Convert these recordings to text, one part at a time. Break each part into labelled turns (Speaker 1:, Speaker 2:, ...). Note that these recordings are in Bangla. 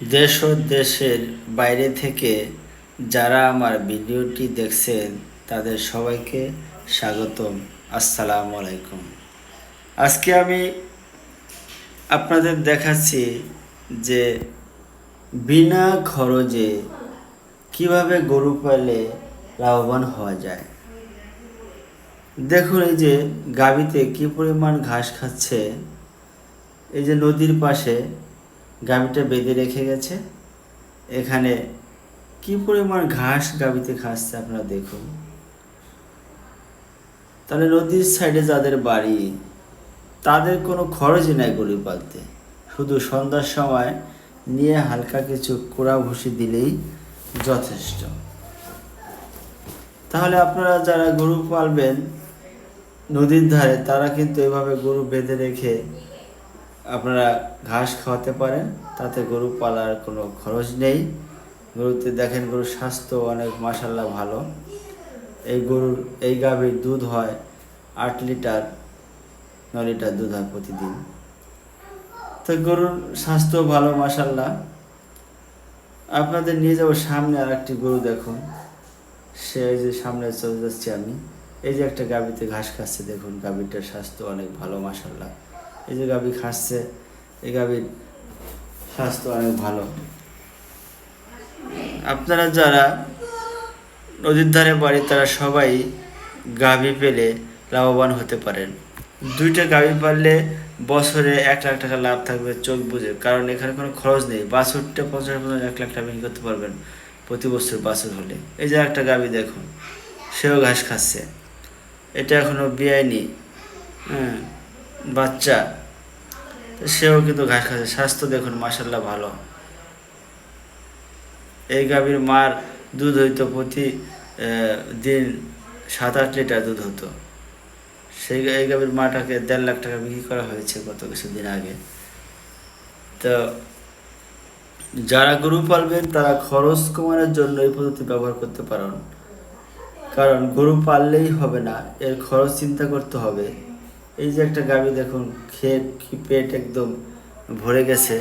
Speaker 1: দেশ ও দেশের বাইরে থেকে যারা আমার ভিডিওটি দেখছেন, তাদের সবাইকে স্বাগতম। আসসালামু আলাইকুম। আজকে আমি আপনাদের দেখাচ্ছি যে বিনা খরচে কীভাবে গরু পালে লাভবান হওয়া যায়। দেখুন এই যে গাবিতে কি পরিমাণ ঘাস খাচ্ছে। এই যে নদীর পাশে গাবিটা বেঁধে রেখে গেছে। এখানে কি পরিমাণ ঘাস গাবিতে খাচ্ছে আপনারা দেখুন। তাহলে নদীর সাইডে যাদের বাড়ি, তাদের কোনো খরচই নাই গরু পালতে শুধু সন্ধ্যার সময় নিয়ে হালকা কিছু কোড়া ভুসি দিলেই যথেষ্ট। তাহলে আপনারা যারা গরু পালবেন, নদীর ধারে, তারা কিন্তু এভাবে গরু বেঁধে রেখে আপনারা ঘাস খাওয়াতে পারেন, তাতে গরু পালার কোনো খরচ নেই। গরুতে দেখেন গরুর স্বাস্থ্য অনেক মাসাল্লাহ ভালো। এই গরুর, এই গাভীর দুধ হয় আট লিটার, ন লিটার দুধ হয় প্রতিদিন। তো গরুর স্বাস্থ্য ভালো মাসাল্লাহ আপনাদের নিয়ে যাব সামনে আর একটি গরু দেখুন। সে যে সামনে চলে যাচ্ছি আমি। এই যে একটা গাভীতে ঘাস খাচ্ছে, দেখুন গাভীটার স্বাস্থ্য অনেক ভালো মাসাল্লাহ এই যে গাভী খাচ্ছে, এই গাভীর স্বাস্থ্য অনেক ভালো। আপনারা যারা নদীর ধারে বাড়ি, তারা সবাই গাভী পেলে লাভবান হতে পারেন। দুইটা গাভী পারলে বছরে এক লাখ টাকা লাভ থাকবে, চোখ বুঝে। কারণ এখানে কোনো খরচ নেই। বাছুরটা পঞ্চাশ পঞ্চাশ, এক লাখ টাকা বিক্রি করতে পারবেন প্রতি বছর বাছুর হলে। এই যে একটা গাভী দেখুন, সেও ঘাস খাচ্ছে। এটা এখনও বিয়ায়নি। হ্যাঁ। বাচ্চা। সেও কিন্তু ঘাস খাচ্ছে। স্বাস্থ্য দেখুন মাসাল্লাহ ভালো। এই গাভীর মার দুধ হইতো প্রতি দিন সাত আট লিটার দুধ হতো। সেই এই গাভীর মাটাকে দেড় লাখ টাকা বিক্রি করা হয়েছে গত কিছুদিন আগে। তো যারা গরু পালবেন, তারা খরচ কমানোর জন্য এই পদ্ধতি ব্যবহার করতে পারেন। কারণ গরু পাললেই হবে না, এর খরচ চিন্তা করতে হবে। এই যে একটা গাভী দেখুন, খেয়ে কি পেট একদম ভরে গেছে,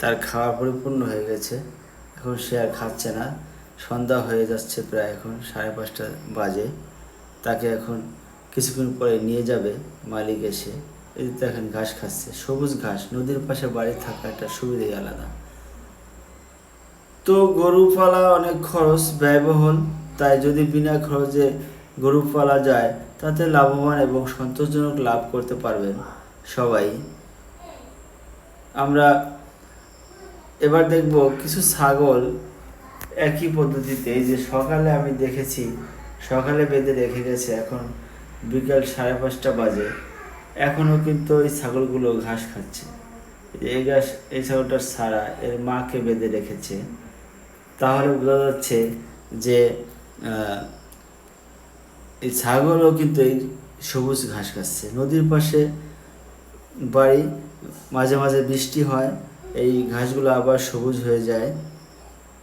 Speaker 1: তার খাওয়া পরিপূর্ণ হয়ে গেছে, এখন সে আর খাচ্ছে না। সন্ধ্যা হয়ে যাচ্ছে প্রায় এখন, সাড়ে পাঁচটা বাজে। তাকে এখন কিছুক্ষণ পরে নিয়ে যাবে মালিক এসে। এই যে দেখেন, ঘাস খাচ্ছে, সবুজ ঘাস, নদীর পাশে বাড়ি থাকা একটা সুবিধাই আলাদা। তো গরু পালা অনেক খরচ, ব্যয়বহুল, তাই যদি বিনা খরচে গরু পালা যায়, তাতে লাভবান এবং সন্তোষজনক লাভ করতে পারবেন সবাই। আমরা এবার দেখব কিছু ছাগল একই পদ্ধতিতে, এই যে সকালে আমি দেখেছি, সকালে বেঁধে রেখে গেছে, এখন বিকাল সাড়ে পাঁচটা বাজে। এখনও কিন্তু ওই ছাগলগুলো ঘাস খাচ্ছে। এই ঘাস, এই ছাগলটার সারা, এর মাকে বেঁধে রেখেছে। তাহলে বোঝা যাচ্ছে যে এই ছাগলও কিন্তু এই সবুজ ঘাস খাচ্ছে। নদীর পাশে বাড়ি, মাঝে মাঝে বৃষ্টি হয়, এই ঘাসগুলো আবার সবুজ হয়ে যায়।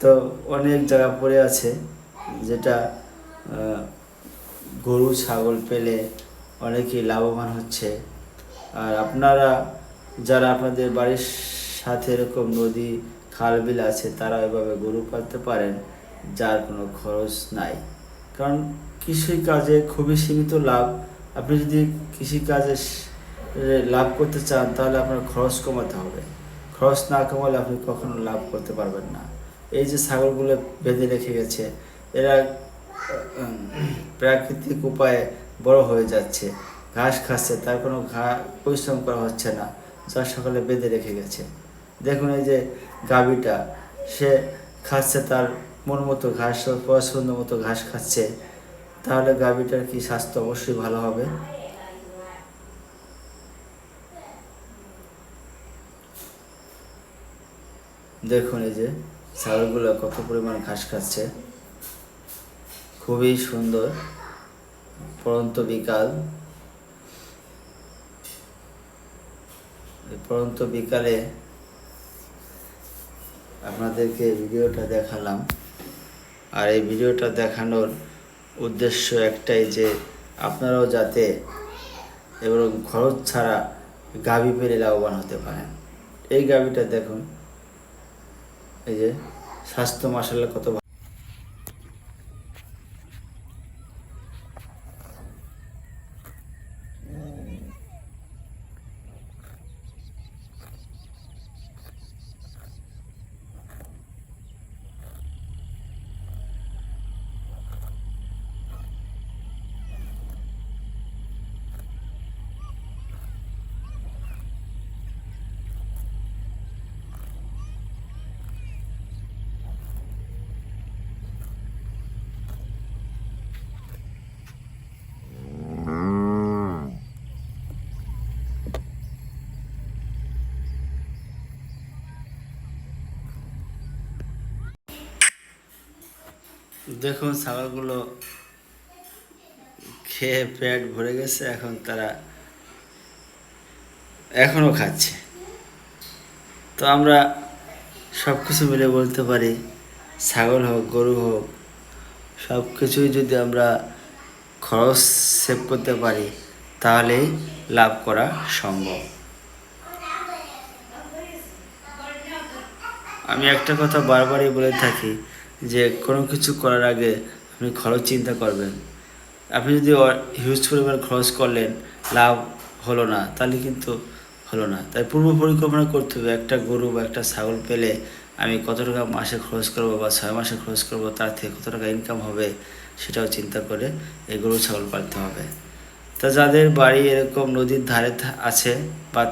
Speaker 1: তো অনেক জায়গা পড়ে আছে যেটা গরু, ছাগল পেলে অনেকেই লাভবান হচ্ছে। আর আপনারা যারা আপনাদের বাড়ির সাথে এরকম নদী খাল বিল আছে, তারা এভাবে গরু পালতে পারেন, যার কোনো খরচ নাই। কারণ কৃষিকাজে খুবই সীমিত লাভ। আপনি যদি কৃষিকাজে লাভ করতে চান, তাহলে আপনার খরচ কমাতে হবে। খরচ না কমালে আপনি কখনো লাভ করতে পারবেন না। এই যে ছাগলগুলো বেঁধে রেখে গেছে, এরা প্রাকৃতিক উপায়ে বড় হয়ে যাচ্ছে। ঘাস খাচ্ছে, তার কোনো ঘা, পরিশ্রম করা হচ্ছে না, যা সকালে বেঁধে রেখে গেছে। দেখুন এই যে গাভীটা, সে খাচ্ছে তার মন মতো ঘাস, পছন্দ মতো ঘাস খাচ্ছে। তাহলে গাভীটার কি স্বাস্থ্য অবশ্যই ভালো হবে? দেখুন এই যে, ছাগলগুলো কত পরিমাণ ঘাস খাচ্ছে। খুবই সুন্দর, পরন্ত বিকাল। পরন্ত বিকালে আপনাদেরকে ভিডিওটা দেখালাম। আর এই ভিডিওটা দেখানোর উদ্দেশ্য একটাই যে আপনারাও যাতে এবং খরচ ছাড়া গাভী পেরে লাভবান হতে পারেন। এই গাভীটা দেখুন। এই যে স্বাস্থ্য মাসাল্লাহ কত ভালো দেখুন ছাগলগুলো খেয়ে পেট ভরে গেছে, এখন তারা এখনও খাচ্ছে। তো আমরা সব কিছু মিলে বলতে পারি, ছাগল হোক, গরু হোক সব কিছুই যদি আমরা খরচ সেভ করতে পারি তাহলেই লাভ করা সম্ভব। আমি একটা কথা বারবারই বলে থাকি যে কোনো কিছু করার আগে আপনি খরচ চিন্তা করবেন। আপনি যদি হিউজ পরিমাণ খরচ করলেন, লাভ হলো না, তাহলে কিন্তু হলো না। তাই পূর্ব পরিকল্পনা করতে হবে, একটা গরু বা একটা ছাগল পেলে আমি কত টাকা মাসে খরচ করব বা ছয় মাসে খরচ করব, তার থেকে কত টাকা ইনকাম হবে, সেটাও চিন্তা করে এই গরু ছাগল পালতে হবে। তা যাদের বাড়ি এরকম নদীর ধারে আছে বা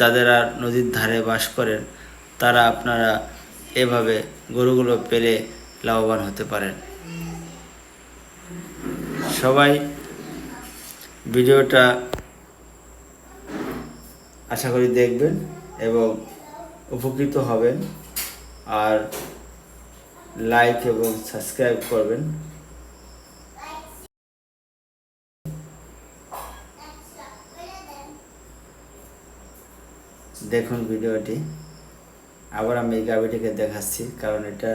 Speaker 1: যাদের আর নদীর ধারে বাস করেন, তারা আপনারা এভাবে গরুগুলো পেলে লাভবান হতে পারেন। সবাই ভিডিওটা আশা করি দেখবেন এবং উপকৃত হবেন। আর লাইক এবং সাবস্ক্রাইব করবেন। দেখুন ভিডিওটি। আবার আমি এই গাভিটিকে দেখাচ্ছি, কারণ এটা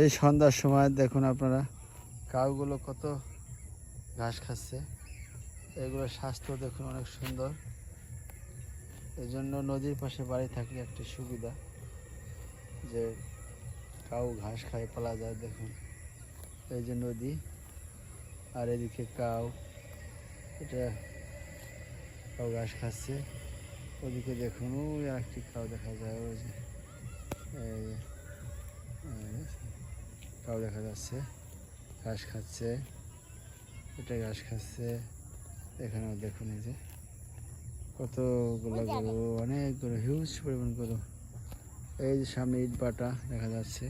Speaker 1: এই সন্ধ্যার সময় দেখুন আপনারা, কাউগুলো কত ঘাস খাচ্ছে। এগুলো স্বাস্থ্য দেখুন অনেক সুন্দর। এই জন্য নদীর পাশে বাড়ি থাকলে একটা সুবিধা যে কাউ ঘাস খায় পালা যায় দেখুন। এই যে নদী আর এদিকে কাউ এটা কাউ ঘাস খাচ্ছে। ওদিকে দেখুন ওই একটি কাউ দেখা যায় ওই যে, কাউ দেখা যাচ্ছে ঘাস খাচ্ছে এটা ঘাস খাচ্ছে এখানেও দেখুন এই যে। কতগুলো গরু অনেক গরু হিউজ পরিমাণ গরু। এই যে সামনে ইট বাটা দেখা যাচ্ছে।